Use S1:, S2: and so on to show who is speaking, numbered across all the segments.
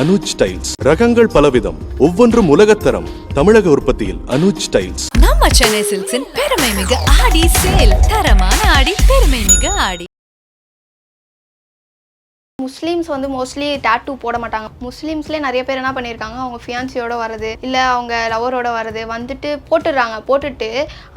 S1: Anuj tiles. ரகங்கள் பலவிதம். ஒவ்வொன்றும் உலகத்தரம் தமிழக உற்பத்தியில் அனுஜ் டைல்ஸ்.
S2: நம்ம சென்னை சில்க்ஸின் பெருமை மிக ஆடி சேல். தரமான ஆடி பெருமை மிக ஆடி.
S3: முஸ்லீம்ஸ் வந்து மோஸ்ட்லி டேட்டூ போட மாட்டாங்க. முஸ்லீம்ஸ்லேயே நிறைய பேர் என்ன பண்ணியிருக்காங்க அவங்க ஃபியான்சியோட வரது இல்லை அவங்க லவரோட வரது வந்துட்டு போட்டுடுறாங்க. போட்டுட்டு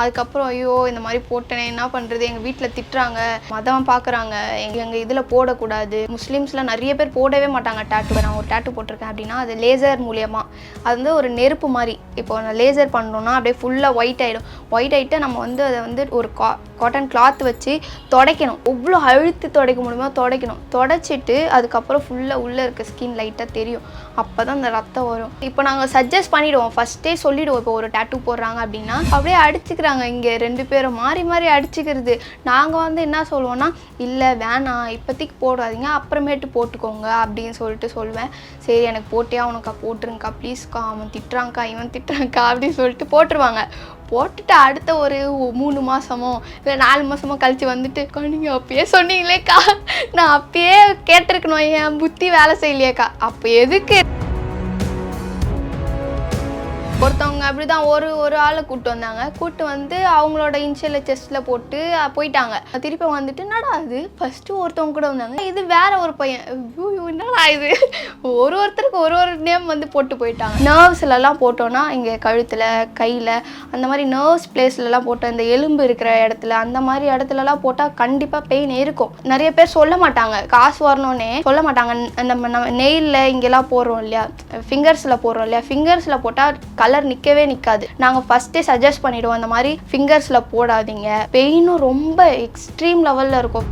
S3: அதுக்கப்புறம் ஐயோ இந்த மாதிரி போட்டேனே என்ன பண்ணுறது எங்கள் வீட்டில் திட்டுறாங்க மதம் பார்க்குறாங்க எங்கள் எங்கள் இதில் போடக்கூடாது. முஸ்லீம்ஸில் நிறைய பேர் போடவே மாட்டாங்க டேட்டூ நான் ஒரு டேட்டூ போட்டிருக்கேன் அப்படின்னா அது லேசர் மூலியமாக அது வந்து ஒரு நெருப்பு மாதிரி. இப்போ லேசர் பண்ணோன்னா அப்படியே ஃபுல்லாக ஒயிட் ஆகிடும் ஒயிட் ஆகிட்டு நம்ம வந்து அதை வந்து ஒரு கா காட்டன் கிளாத் வச்சு துடைக்கணும். எவ்வளோ அழுத்தி துடைக்க முடியுமோ துடைக்கணும். துடைச்சிட்டு அதுக்கப்புறம் ஃபுல்லாக உள்ளே இருக்க ஸ்கின் லைட்டாக தெரியும். அப்போ தான் அந்த ரத்தம் வரும். இப்போ நாங்கள் சஜஸ்ட் பண்ணிவிடுவோம் ஃபஸ்ட்டே சொல்லிவிடுவோம் இப்போ ஒரு டேட்டூ போடுறாங்க அப்படின்னா அப்படியே அடிச்சுக்கிறாங்க. இங்கே ரெண்டு பேரும் மாறி மாறி அடிச்சுக்கிறது. நாங்கள் வந்து என்ன சொல்லுவோம்னா இல்லை வேணாம். இப்போதைக்கு போடாதீங்க. அப்புறமேட்டு போட்டுக்கோங்க. அப்படின்னு சொல்லிட்டு சொல்லுவேன் சரி எனக்கு போட்டே அவனுக்கா போட்டுருங்கக்கா. ப்ளீஸ்க்கா அவன் திட்டுறாங்க்கா இவன் திட்டுறாங்க்கா அப்படின்னு சொல்லிட்டு போட்டுருவாங்க. போட்டுட்டு அடுத்த ஒரு மூணு மாதமோ இல்லை நாலு மாதமோ கழிச்சு வந்துட்டு "அக்கா, நீங்க அப்பயே சொன்னீங்களேக்கா. நான் அப்பயே கேட்டிருக்கணும். என் புத்தி வேலை செய்யலையேக்கா. அப்போ எதுக்கு ஒருத்தவங்க அப்படிதான் ஒரு ஒரு ஆளை கூப்பிட்டு வந்தாங்க. கூப்பிட்டு வந்து அவங்களோட இன்ஷியலை செஸ்ட்டில் போட்டு போயிட்டாங்க. திருப்பி வந்துட்டு என்னடா அது ஃபஸ்ட்டு ஒருத்தவங்க கூட வந்தாங்க. இது வேற ஒரு பையன். என்னடா இது? ஒரு ஒருத்தருக்கு ஒரு ஒரு நேம் வந்து போட்டு போயிட்டாங்க. நர்வ்ஸ்லலாம் போட்டோன்னா இங்கே கழுத்தில் கையில் அந்த மாதிரி நர்வ்ஸ் பிளேஸ்லலாம் போட்டோம் இந்த எலும்பு இருக்கிற இடத்துல அந்த மாதிரி இடத்துலலாம் போட்டால் கண்டிப்பாக பெயின் இருக்கும் நிறைய பேர் சொல்ல மாட்டாங்க. காசு வரணும்னே சொல்ல மாட்டாங்க. நம்ம நம்ம நெயிலில் இங்கெல்லாம் போடுறோம் இல்லையா? ஃபிங்கர்ஸில் போடுறோம் இல்லையா? ஃபிங்கர்ஸில் போட்டால் கலர் நிற்க நிற்கவே நிற்காது நாங்கள் ஃபஸ்ட்டே சஜஸ்ட் பண்ணிவிடுவோம் அந்த மாதிரி ஃபிங்கர்ஸில் போடாதீங்க. பெயினும் ரொம்ப எக்ஸ்ட்ரீம் லெவலில் இருக்கும்.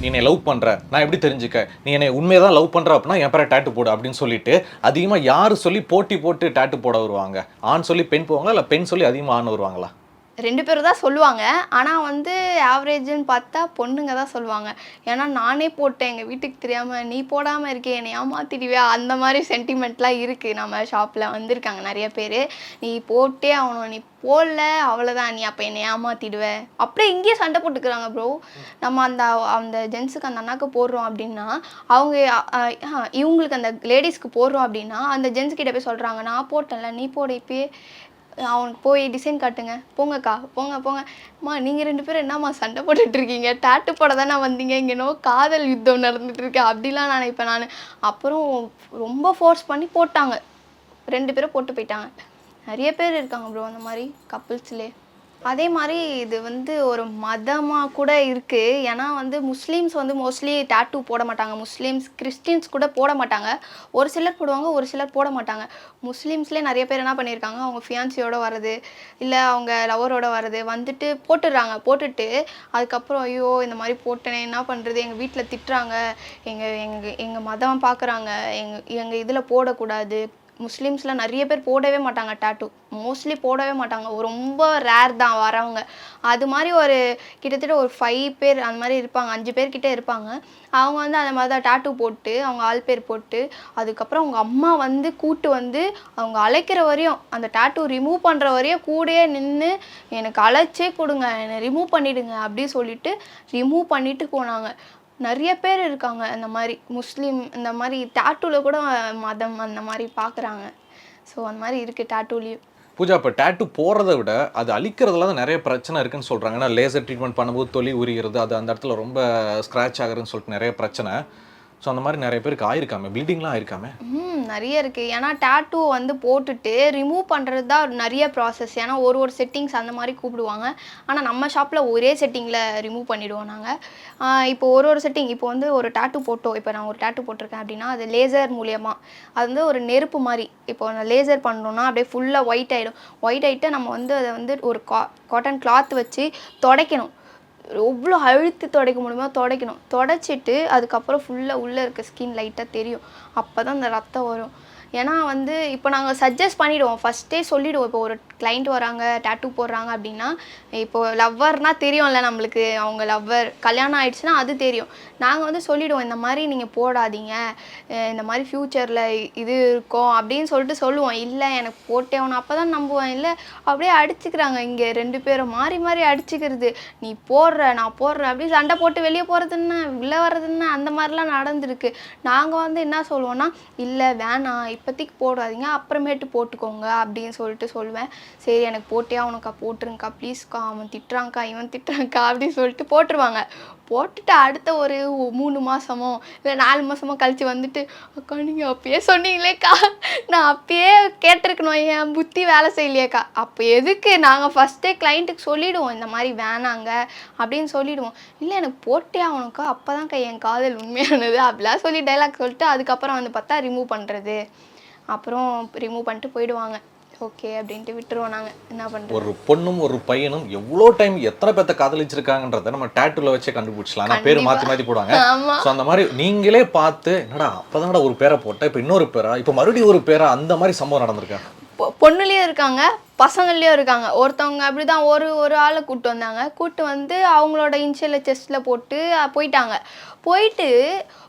S4: நீ என்னை லவ் பண்ற. நான் எப்படி தெரிஞ்சுக்க? நீ என்னை உண்மையை தான் லவ் பண்ற அப்படின்னா என் பேரை டேட்டு போடு அப்படின்னு சொல்லிட்டு அதிகமாக யார் சொல்லி போட்டி போட்டு டேட்டு போட வருவாங்க? ஆண் சொல்லி பெண் போவாங்களா? இல்லை பெண் சொல்லி அதிகமாக ஆண் வருவாங்களா?
S3: ரெண்டு பேரும் தான் சொல்லுவாங்க. ஆனால் வந்து ஆவரேஜ்னு பார்த்தா பொண்ணுங்க தான் சொல்லுவாங்க. ஏன்னா நானே போட்டேன். எங்கள் வீட்டுக்கு தெரியாமல் நீ போடாமல் இருக்கே என்னை ஏமாத்திடுவே அந்த மாதிரி சென்டிமெண்ட்லாம் இருக்குது நம்ம ஷாப்பில் வந்திருக்காங்க நிறைய பேர். நீ போட்டே ஆகணும். நீ போடல அவ்வளோதான் நீ அப்போ என்னை ஏமாத்திடுவ? அப்படியே இங்கேயே சண்டை போட்டுக்கிறாங்க ப்ரோ நம்ம அந்த அந்த ஜென்ஸுக்கு அந்த அண்ணாக்கு போடுறோம் அப்படின்னா அவங்க இவங்களுக்கு அந்த லேடிஸ்க்கு போடுறோம் அப்படின்னா அந்த ஜென்ஸ் கிட்ட போய் சொல்கிறாங்க நான் போட்டேன்ல நீ போட இப்பயே. அவனுக்கு போய் டிசைன் காட்டுங்க. போங்கக்கா போங்க போங்க. அம்மா நீங்கள் ரெண்டு பேரும் என்னம்மா சண்டை போட்டுட்டு இருக்கீங்க? போட தானே வந்தீங்க? இங்கேனோ காதல் யுத்தம் நடந்துகிட்ருக்கு அப்படிலாம் நினைப்பேன் நான். அப்புறம் ரொம்ப ஃபோர்ஸ் பண்ணி போட்டாங்க. ரெண்டு பேரும் போட்டு போயிட்டாங்க. நிறைய பேர் இருக்காங்க ப்ரோ அந்த மாதிரி கப்புள்ஸ்லேயே அதே மாதிரி இது வந்து ஒரு மதமாக கூட இருக்குது ஏன்னா வந்து முஸ்லீம்ஸ் வந்து மோஸ்ட்லி டேட்டூ போட மாட்டாங்க. முஸ்லீம்ஸ் கிறிஸ்டின்ஸ் கூட போட மாட்டாங்க. ஒரு சிலர் போடுவாங்க ஒரு சிலர் போட மாட்டாங்க. முஸ்லீம்ஸ்லேயே நிறைய பேர் என்ன பண்ணியிருக்காங்க அவங்க ஃபியான்சியோட வரது இல்லை அவங்க லவரோட வர்றது வந்துட்டு போட்டுடுறாங்க. போட்டுட்டு அதுக்கப்புறம் ஐயோ இந்த மாதிரி போட்டேனே என்ன பண்ணுறது எங்கள் வீட்டில் திட்டுறாங்க. எங்கள் எங்கள் எங்கள் மதம் பார்க்குறாங்க எங்கள் எங்கள் இதில் போடக்கூடாது. முஸ்லீம்ஸில் நிறைய பேர் போடவே மாட்டாங்க டேட்டூ மோஸ்ட்லி போடவே மாட்டாங்க. ரொம்ப ரேர் தான் வரவங்க. அது மாதிரி ஒரு கிட்டத்தட்ட ஒரு ஃபைவ் பேர் அந்த மாதிரி இருப்பாங்க. அஞ்சு பேர்கிட்ட இருப்பாங்க. அவங்க வந்து அந்த மாதிரி தான் டேட்டூ போட்டு அவங்க ஆள் பேர் போட்டு அதுக்கப்புறம் அவங்க அம்மா வந்து கூட்டு வந்து அவங்க அழைக்கிற வரையும் அந்த டேட்டூ ரிமூவ் பண்ணுற வரையும் கூடயே நின்று எனக்கு அழைச்சே கொடுங்க என்னை ரிமூவ் பண்ணிவிடுங்க அப்படி சொல்லிட்டு ரிமூவ் பண்ணிவிட்டு போனாங்க. நிறைய பேர் இருக்காங்க. இந்த மாதிரி முஸ்லீம் இந்த மாதிரி டேட்டூவில் கூட மதம் அந்த மாதிரி பார்க்குறாங்க. ஸோ அந்த மாதிரி இருக்குது டேட்டூலேயும்
S4: பூஜா இப்போ டேட்டு போகிறத விட அது அழிக்கிறதுல தான் நிறைய பிரச்சனை இருக்குன்னு சொல்கிறாங்க ஏன்னா லேசர் ட்ரீட்மெண்ட் பண்ணும்போது தொலி உரிகிறது அது அந்த இடத்துல ரொம்ப ஸ்க்ராட்ச் ஆகுறதுன்னு சொல்லிட்டு நிறைய பிரச்சனை. ஸோ அந்த மாதிரி நிறைய பேருக்கு ஆயிருக்காமே? ப்ளீடிங்லாம் ஆயிருக்காமே?
S3: ம் நிறைய இருக்குது ஏன்னா டேட்டூ வந்து போட்டுட்டு ரிமூவ் பண்ணுறது தான் நிறைய ப்ராசஸ் ஏன்னா ஒரு ஒரு செட்டிங்ஸ் அந்த மாதிரி கூப்பிடுவாங்க. ஆனால் நம்ம ஷாப்பில் ஒரே செட்டிங்கில் ரிமூவ் பண்ணிவிடுவோம் நாங்கள் இப்போ ஒரு ஒரு செட்டிங் இப்போ வந்து ஒரு டேட்டூ போட்டோம். இப்போ நான் ஒரு டேட்டூ போட்டிருக்கேன் அப்படின்னா அது லேசர் மூலியமாக அது வந்து ஒரு நெருப்பு மாதிரி. இப்போ லேசர் பண்ணோம்னா அப்படியே ஃபுல்லாக ஒயிட் ஆகிடும் ஒயிட் ஆகிட்டு நம்ம வந்து அதை வந்து ஒரு கா காட்டன் கிளாத் வச்சு துடைக்கணும். எவ்வளோ அழுத்தி துடைக்க முடியுமோ துடைக்கணும். துடைச்சிட்டு அதுக்கப்புறம் ஃபுல்லாக உள்ளே இருக்க ஸ்கின் லைட்டாக தெரியும். அப்போ தான் அந்த ரத்தம் வரும். ஏன்னா வந்து இப்போ நாங்கள் சஜஸ்ட் பண்ணிவிடுவோம் ஃபஸ்ட்டே சொல்லிவிடுவோம் இப்போ ஒரு கிளைண்ட் வராங்க டேட்டூ போடுறாங்க அப்படின்னா இப்போது லவ்வர்னால் தெரியும்ல நம்மளுக்கு அவங்க லவ்வர் கல்யாணம் ஆயிடுச்சுன்னா அது தெரியும். நாங்கள் வந்து சொல்லிவிடுவோம் இந்த மாதிரி நீங்கள் போடாதீங்க. இந்த மாதிரி ஃப்யூச்சரில் இது இருக்கும் அப்படின்னு சொல்லிட்டு சொல்லுவோம். இல்லை எனக்கு போட்டே ஆகணும். அப்போ தான் நம்புவேன் இல்லை அப்படியே அடிச்சுக்கிறாங்க. இங்கே ரெண்டு பேரும் மாறி மாறி அடிச்சுக்கிறது. நீ போடுற நான் போடுறேன் அப்படி சண்டை போட்டு வெளியே போகிறதுன்னு உள்ளே வர்றதுன்னு அந்த மாதிரிலாம் நடந்திருக்கு. நாங்கள் வந்து என்ன சொல்லுவோன்னா இல்லை வேணாம். இப்போதைக்கு போடாதீங்க. அப்புறமேட்டு போட்டுக்கோங்க. அப்படின்னு சொல்லிட்டு சொல்லுவேன். சரி எனக்கு போட்டே அவனுக்கா போட்டுருங்கக்கா ப்ளீஸ்க்கா அவன் திட்டுறாங்க்கா இவன் திட்டுறாங்க்கா அப்படின்னு சொல்லிட்டு போட்டுருவாங்க. போட்டுட்டு அடுத்த ஒரு மூணு மாதமோ இல்லை நாலு மாதமோ கழித்து வந்துட்டு அக்கா நீங்கள் அப்பயே சொன்னீங்களேக்கா. நான் அப்பயே கேட்டிருக்கணும் என் புத்தி வேலை செய்யலையேக்கா. அப்போ எதுக்கு? நாங்கள் ஃபஸ்ட்டே கிளைண்ட்டுக்கு சொல்லிவிடுவோம் இந்த மாதிரி வேணாங்க அப்படின்னு சொல்லிவிடுவோம் இல்லை எனக்கு போட்டே ஆகணும்க்கா. அப்போ தான்க்கா என் காதல் உண்மையானது அப்படிலாம் சொல்லி டைலாக் சொல்லிட்டு அதுக்கப்புறம் வந்து பார்த்தா ரிமூவ் பண்ணுறது அப்புறம் ரிமூவ் பண்ணிட்டு போயிடுவாங்க. ஓகே அப்படின்ட்டு விட்டுருவோம் நாங்கள் என்ன பண்ணுறது
S4: ஒரு பொண்ணும் ஒரு பையனும் எவ்வளோ டைம் எத்தனை பேர்த்த காதலிச்சிருக்காங்கன்றத நம்ம டேட்டூல வச்சே கண்டுபிடிச்சலாம் ஆனால் பேர் மாற்றி மாற்றி போடுவாங்க. ஸோ அந்த மாதிரி நீங்களே பார்த்து என்னடா அப்போதான்டா ஒரு பேரை போட்ட இப்போ இன்னொரு பேரா இப்போ மறுபடியும் ஒரு பேரா அந்த மாதிரி சம்பவம் நடந்திருக்கா?
S3: பொ- பொண்ணுலேயும் இருக்காங்க பசங்கள்லேயும் இருக்காங்க. ஒருத்தவங்க அப்படி தான் ஒரு ஒரு ஆளை கூப்பிட்டு வந்தாங்க. கூப்பிட்டு வந்து அவங்களோட இன்ஷியலை செஸ்ட்டில் போட்டு போயிட்டாங்க. போயிட்டு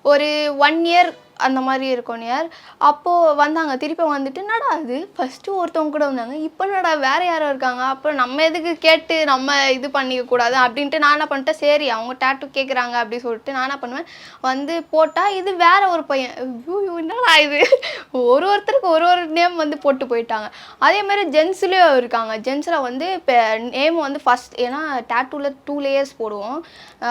S3: ஒரு ஒன் இயர் அந்த மாதிரி இருக்கும் யார்? அப்போது வந்தாங்க. திருப்பி வந்துட்டு என்னடா அது ஃபஸ்ட்டு ஒருத்தவங்க கூட வந்தாங்க. இப்போ என்னடா வேறு யாரும் இருக்காங்க? அப்புறம் நம்ம எதுக்கு கேட்டு நம்ம இது பண்ணிக்க கூடாது? அப்படின்ட்டு நான் என்ன பண்ணிட்டேன் சரி அவங்க டேட்டு கேட்குறாங்க அப்படின்னு சொல்லிட்டு நான் என்ன பண்ணுவேன்? வந்து போட்டால் இது வேற ஒரு பையன். ஐயோ, என்னடா இது? ஒரு ஒருத்தருக்கு ஒரு ஒரு நேம் வந்து போட்டு போயிட்டாங்க. அதே மாதிரி ஜென்ஸ்லேயும் இருக்காங்க. ஜென்ஸில் வந்து இப்போ நேம் வந்து ஃபஸ்ட் ஏன்னா டேட்டூவில் டூ லேயர்ஸ் போடுவோம்.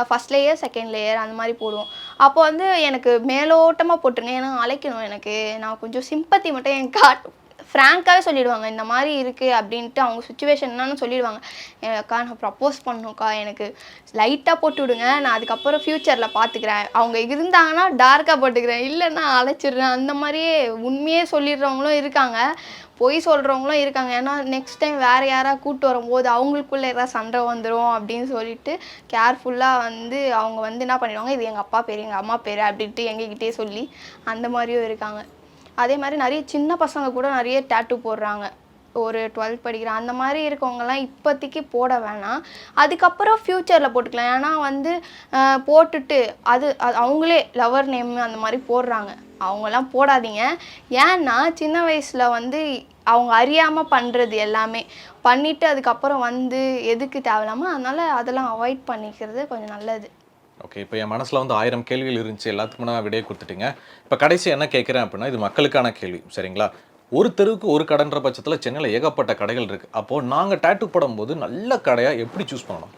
S3: ஃபஸ்ட் லேயர் செகண்ட் லேயர் அந்த மாதிரி போடுவோம். அப்போ வந்து எனக்கு மேலோட்டமாக போட்டுருங்க. ஏன்னா அழைக்கணும் எனக்கு. நான் கொஞ்சம் சிம்பத்தி மட்டும் என் காட்டும் ஃப்ராங்காகவே சொல்லிடுவாங்க. இந்த மாதிரி இருக்குது அப்படின்ட்டு அவங்க சுச்சுவேஷன் என்னன்னு சொல்லிடுவாங்க. அக்கா நான் ப்ரப்போஸ் பண்ணணும்க்கா. எனக்கு லைட்டாக போட்டு விடுங்க. நான் அதுக்கப்புறம் ஃப்யூச்சரில் பார்த்துக்கிறேன் அவங்க இருந்தாங்கன்னா டார்க்காக போட்டுக்கிறேன். இல்லைன்னா அழைச்சிடுறேன். அந்த மாதிரியே உண்மையே சொல்லிடுறவங்களும் இருக்காங்க. பொய் சொல்கிறவங்களும் இருக்காங்க. ஏன்னா நெக்ஸ்ட் டைம் வேறு யாராவது கூப்பிட்டு வரும்போது அவங்களுக்குள்ளே ஏதாவது சண்டை வந்துடும் அப்படின்னு சொல்லிட்டு கேர்ஃபுல்லாக வந்து அவங்க வந்து என்ன பண்ணிடுவாங்க இது எங்கள் அப்பா பேர் எங்கள் அம்மா பேர் அப்படின்ட்டு எங்ககிட்டயே சொல்லி அந்த மாதிரியும் இருக்காங்க. அதே மாதிரி நிறைய சின்ன பசங்க கூட நிறைய டேட்டு போடுறாங்க. ஒரு டுவெல்த் படிக்கிற அந்த மாதிரி இருக்கவங்கலாம் இப்போதைக்கு போட வேணாம். அதுக்கப்புறம் ஃப்யூச்சரில் போட்டுக்கலாம். ஏன்னா வந்து போட்டுட்டு அது அது அவங்களே லவர் நேம் அந்த மாதிரி போடுறாங்க. அவங்கெல்லாம் போடாதீங்க. ஏன்னா சின்ன வயசில் வந்து அவங்க அறியாமல் பண்ணுறது எல்லாமே. பண்ணிவிட்டு அதுக்கப்புறம் வந்து எதுக்கு தேவையில்லாமல் அதனால் அதெல்லாம் அவாய்ட் பண்ணிக்கிறது கொஞ்சம் நல்லது.
S4: ஓகே இப்போ என் மனசில் வந்து ஆயிரம் கேள்விகள் இருந்துச்சு. எல்லாத்துக்குமே நான் விடையை கொடுத்துட்டீங்க. இப்போ கடைசி என்ன கேட்குறேன் அப்படின்னா இது மக்களுக்கான கேள்வி. சரிங்களா? ஒரு தெருவுக்கு ஒரு கடைன்ற பட்சத்தில் சென்னையில் ஏகப்பட்ட கடைகள் இருக்குது அப்போது நாங்கள் டேட்டு போடும்போது நல்ல கடையாக எப்படி சூஸ் பண்ணணும்?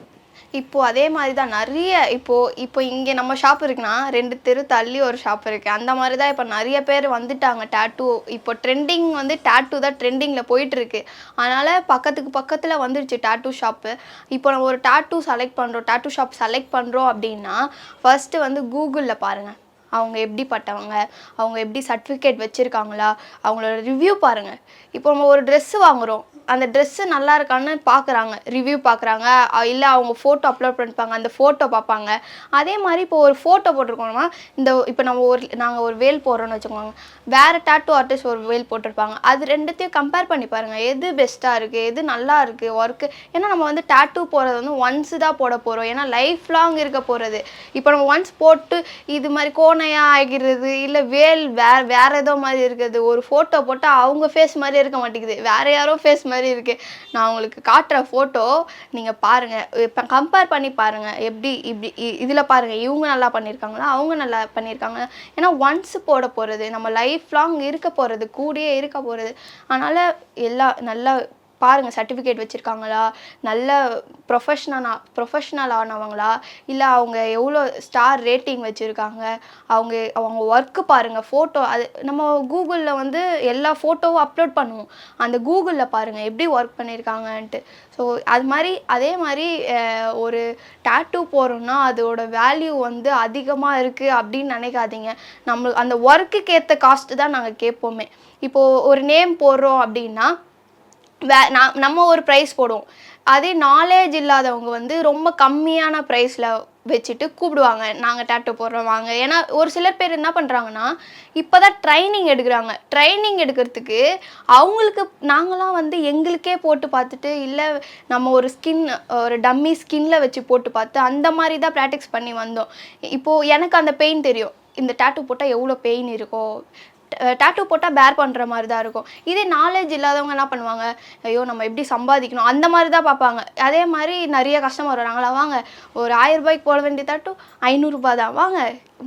S3: இப்போது அதே மாதிரி தான் நிறைய இப்போது இப்போ இங்கே நம்ம ஷாப் இருக்குன்னா ரெண்டு தெரு தள்ளி ஒரு ஷாப் இருக்குது அந்த மாதிரி தான் இப்போ நிறைய பேர் வந்துட்டாங்க டேட்டூ இப்போ ட்ரெண்டிங் வந்து டேட்டூ தான் ட்ரெண்டிங்கில் போயிட்டுருக்கு அதனால் பக்கத்துக்கு பக்கத்தில் வந்துடுச்சு டேட்டூ ஷாப்பு இப்போ நம்ம ஒரு டேட்டூ செலக்ட் பண்ணுறோம் டேட்டூ ஷாப் செலக்ட் பண்ணுறோம் அப்படின்னா ஃபர்ஸ்ட்டு வந்து கூகுளில் பாருங்கள் அவங்க எப்படிப்பட்டவங்க அவங்க எப்படி சர்டிஃபிகேட் வச்சுருக்காங்களா அவங்களோட ரிவ்யூ பாருங்கள் இப்போ நம்ம ஒரு ட்ரெஸ்ஸு வாங்குகிறோம் அந்த ட்ரெஸ்ஸு நல்லா இருக்கான்னு பார்க்குறாங்க ரிவ்யூ பார்க்குறாங்க இல்லை அவங்க ஃபோட்டோ அப்லோட் பண்ணிப்பாங்க அந்த ஃபோட்டோ பார்ப்பாங்க அதே மாதிரி இப்போ ஒரு ஃபோட்டோ போட்டிருக்கோம்னா இந்த இப்போ நம்ம ஒரு நாங்கள் ஒரு வேல் போடுறோன்னு வச்சுக்கோங்க. வேறு டாட்டூ ஆர்டிஸ்ட் ஒரு வேல் போட்டிருப்பாங்க. அது ரெண்டுத்தையும் கம்பேர் பண்ணி பாருங்கள் எது பெஸ்ட்டாக இருக்குது எது நல்லா இருக்குது ஒர்க்கு ஏன்னா நம்ம வந்து டாட்டூ போடுறது வந்து ஒன்ஸு தான் போட போகிறோம் ஏன்னா லைஃப் லாங் இருக்க போகிறது இப்போ நம்ம ஒன்ஸ் போட்டு இது மாதிரி கோணையாக ஆகிறது இல்லை வேல் வேறு வேறு ஏதோ மாதிரி இருக்கிறது. ஒரு ஃபோட்டோ போட்டால் அவங்க ஃபேஸ் மாதிரி இருக்க மாட்டேங்குது. வேறு யாரோ ஃபேஸ் மாதிரி இருக்கு. நான் உங்களுக்கு காட்டுற ஃபோட்டோ நீங்கள் பாருங்கள் இப்போ கம்பேர் பண்ணி பாருங்கள் எப்படி இப்படி இதில் பாருங்கள் இவங்க நல்லா பண்ணியிருக்காங்களா அவங்க நல்லா பண்ணியிருக்காங்க ஏன்னா ஒன்ஸ் போட போகிறது நம்ம லைஃப் லாங் இருக்க போகிறது கூடயே இருக்க போகிறது அதனால் எல்லா நல்லா பாருங்கள் சர்டிஃபிகேட் வச்சுருக்காங்களா? நல்ல ப்ரொஃபஷ்னலா ப்ரொஃபஷ்னல் ஆனவங்களா? இல்லை அவங்க எவ்வளோ ஸ்டார் ரேட்டிங் வச்சுருக்காங்க? அவங்க அவங்க ஒர்க்கு பாருங்கள் ஃபோட்டோ அது நம்ம கூகுளில் வந்து எல்லா ஃபோட்டோவும் அப்லோட் பண்ணுவோம். அந்த கூகுளில் பாருங்கள் எப்படி ஒர்க் பண்ணியிருக்காங்கன்ட்டு ஸோ அது மாதிரி அதே மாதிரி ஒரு டேட்டூ போடுறோம்னா அதோட வேல்யூ வந்து அதிகமாக இருக்குது அப்படின்னு நினைக்காதீங்க. நம்ம அந்த ஒர்க்குக்கு ஏற்ற காஸ்ட்டு தான் நாங்கள் கேட்போமே. இப்போது ஒரு நேம் போடுறோம் அப்படின்னா வே நான் நம்ம ஒரு ப்ரைஸ் போடுவோம். அதே நாலேஜ் இல்லாதவங்க வந்து ரொம்ப கம்மியான ப்ரைஸில் வச்சுட்டு கூப்பிடுவாங்க. நாங்கள் டேட்டு போடுறோம் வாங்க. ஏன்னா ஒரு சிலர் பேர் என்ன பண்ணுறாங்கன்னா இப்போ தான் ட்ரைனிங் எடுக்கிறாங்க. ட்ரைனிங் எடுக்கிறதுக்கு அவங்களுக்கு நாங்களாம் வந்து எங்களுக்கே போட்டு பார்த்துட்டு இல்லை நம்ம ஒரு ஸ்கின் ஒரு டம்மி ஸ்கின்ல வச்சு போட்டு பார்த்து அந்த மாதிரி தான் ப்ராக்டிஸ் பண்ணி வந்தோம். இப்போது எனக்கு அந்த பெயின் தெரியும். இந்த டேட்டு போட்டால் எவ்வளோ பெயின் இருக்கும் டேட்டூ போட்டால் பேர் பண்ணுற மாதிரி தான் இருக்கும். இதே நாலேஜ் இல்லாதவங்க என்ன பண்ணுவாங்க? ஐயோ நம்ம எப்படி சம்பாதிக்கணும்? அந்த மாதிரி தான் பார்ப்பாங்க. அதே மாதிரி நிறைய கஸ்டமர் வராங்களா? வாங்க ஒரு ஆயிரம் ரூபாய்க்கு போட வேண்டிய தாட்டும் ஐநூறுரூபா தான். வாங்க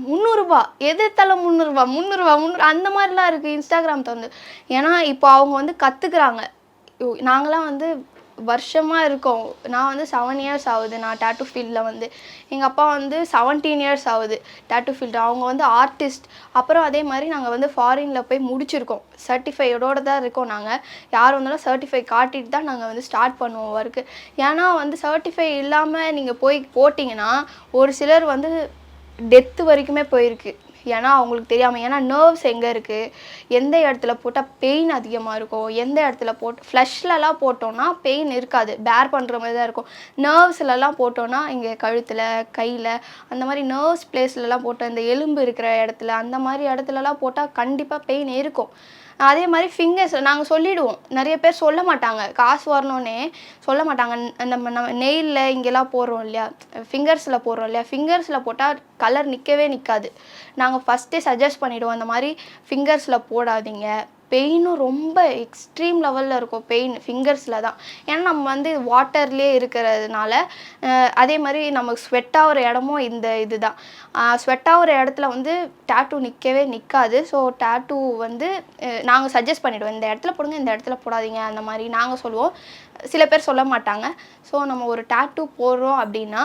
S3: முந்நூறுரூபா எதிர்த்தாலும் எடுத்தாலும் முந்நூறுரூபா முந்நூறுரூவா முந்நூறு அந்த மாதிரிலாம் இருக்குது இன்ஸ்டாகிராம் தந்து. ஏன்னா இப்போ அவங்க வந்து கற்றுக்குறாங்க நாங்களாம் வந்து வருஷமாக இருக்கோம். நான் வந்து செவன் இயர்ஸ் ஆகுது. நான் டேட்டூ ஃபீல்டில் வந்து. எங்கள் அப்பா வந்து செவன்டீன் இயர்ஸ் ஆகுது டேட்டூ ஃபீல்டு அவங்க வந்து ஆர்டிஸ்ட் அப்புறம் அதே மாதிரி நாங்கள் வந்து ஃபாரினில் போய் முடிச்சிருக்கோம். சர்டிஃபைடோடு தான் இருக்கோம் நாங்கள் யார் வந்தாலும் சர்டிஃபை காட்டிட்டு தான் நாங்கள் வந்து ஸ்டார்ட் பண்ணுவோம் ஒர்க்கு ஏன்னா வந்து சர்டிஃபை இல்லாமல் நீங்கள் போய் போட்டிங்கன்னா ஒரு சிலர் வந்து டெத்து வரைக்குமே போயிருக்கு. ஏன்னா அவங்களுக்கு தெரியாமல் ஏன்னா நர்வ்ஸ் எங்கே இருக்குது எந்த இடத்துல போட்டால் பெயின் அதிகமாக இருக்கும் எந்த இடத்துல போட்டு ஃப்ளஷ்லலாம் போட்டோம்னா பெயின் இருக்காது. பேர் பண்ணுற மாதிரி தான் இருக்கும். நர்வ்ஸ்லலாம் போட்டோன்னா இங்கே கழுத்தில் கையில் அந்த மாதிரி நர்வ்ஸ் பிளேஸ்லலாம் போட்டோம் இந்த எலும்பு இருக்கிற இடத்துல அந்த மாதிரி இடத்துலலாம் போட்டால் கண்டிப்பாக பெயின் இருக்கும். அதே மாதிரி ஃபிங்கர்ஸ் நாங்கள் சொல்லிடுவோம். நிறைய பேர் சொல்ல மாட்டாங்க. காசு வரணுன்னே சொல்ல மாட்டாங்க. நம்ம நம்ம நெயிலில் இங்கெல்லாம் போடுறோம் இல்லையா? ஃபிங்கர்ஸில் போடுறோம் இல்லையா? ஃபிங்கர்ஸில் போட்டால் கலர் நிற்கவே நிற்காது நாங்கள் ஃபஸ்ட்டே சஜஸ்ட் பண்ணிவிடுவோம் இந்த மாதிரி ஃபிங்கர்ஸில் போடாதீங்க. பெயினும் ரொம்ப எக்ஸ்ட்ரீம் லெவலில் இருக்கும் பெயின் ஃபிங்கர்ஸில் தான். ஏன்னா நம்ம வந்து வாட்டர்லேயே இருக்கிறதுனால அதே மாதிரி நமக்கு ஸ்வெட் ஆகிற இடமும் இந்த இதுதான் ஸ்வெட் ஆகிற இடத்துல வந்து டேட்டூ நிற்கவே நிற்காது ஸோ டேட்டூ வந்து நாங்கள் சஜஸ்ட் பண்ணிவிடுவோம் இந்த இடத்துல போடுங்க இந்த இடத்துல போடாதீங்க அந்த மாதிரி நாங்கள் சொல்லுவோம். சில பேர் சொல்ல மாட்டாங்க. ஸோ நம்ம ஒரு டேட்டூ போடுறோம் அப்படின்னா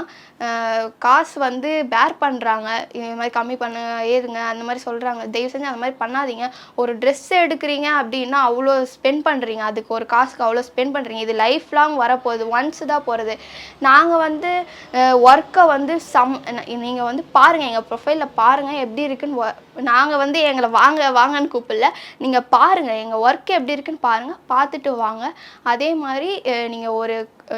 S3: காசு வந்து பேர் பண்ணுறாங்க இது மாதிரி கம்மி பண்ணு ஏதுங்க அந்த மாதிரி சொல்கிறாங்க தயவு செஞ்சு அந்த மாதிரி பண்ணாதீங்க. ஒரு ட்ரெஸ் எடுக்கிறீங்க அப்படின்னா அவ்வளோ ஸ்பெண்ட் பண்ணுறீங்க அதுக்கு ஒரு காசுக்கு அவ்வளோ ஸ்பெண்ட் பண்ணுறீங்க இது லைஃப் லாங் வரப்போகுது. ஒன்ஸ் தான் போகிறது நாங்கள் வந்து ஒர்க்கை வந்து சம் நீங்கள் வந்து பாருங்கள் எங்கள் ப்ரொஃபைலில் பாருங்கள் எப்படி இருக்குன்னு நாங்கள் வந்து எங்களை வாங்க வாங்கன்னு கூப்பிடல. நீங்கள் பாருங்கள் எங்கள் ஒர்க் எப்படி இருக்குன்னு பாருங்கள் பார்த்துட்டு வாங்க. அதே மாதிரி நீங்கள் ஒரு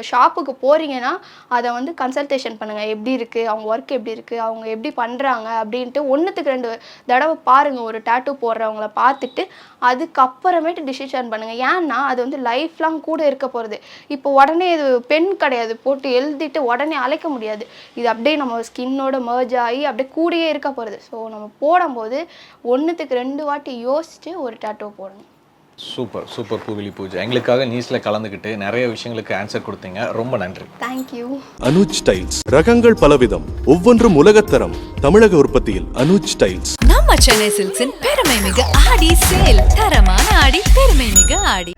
S3: ஷாப்புக்கு போகிறீங்கன்னா அதை வந்து கன்சல்டேஷன் பண்ணுங்கள் எப்படி இருக்குது அவங்க ஒர்க் எப்படி இருக்குது அவங்க எப்படி பண்ணுறாங்க அப்படின்ட்டு ஒன்றுத்துக்கு ரெண்டு தடவை பாருங்கள் ஒரு டேட்டூ போடுறவங்கள பார்த்துட்டு அது அதுக்கப்புறமேட்டு டிசிஷன் பண்ணுங்கள் ஏன்னா அது வந்து லைஃப் லாங் கூட இருக்க போகிறது இப்போ உடனே இது பென் கிடையாது. போட்டு எழுதிட்டு உடனே அழைக்க முடியாது. இது அப்படியே நம்ம ஸ்கின்னோட merge ஆகி அப்படியே கூடயே இருக்க போகிறது ஸோ நம்ம போடும்போது ஒன்றுத்துக்கு ரெண்டு வாட்டி யோசித்து ஒரு டேட்டூ போடணும்.
S4: சூப்பர் சூப்பர் பூவிலி பூஜை. எங்களுக்காக நியூஸில் கலந்துக்கிட்டு நிறைய விஷயங்களுக்கு ஆன்சர் கொடுத்தீங்க. ரொம்ப நன்றி.
S3: Thank you
S1: Anuj tiles. ரகங்கள் பலவிதம். ஒவ்வொன்றும் உலகத்தரம். தமிழக உற்பத்தியில் அனுஜ் டைல்ஸ்.
S2: நம்ம சென்னை சில்க்ஸின் பெருமை மிக ஆடி சேல். தரமான ஆடி பெருமை மிக ஆடி.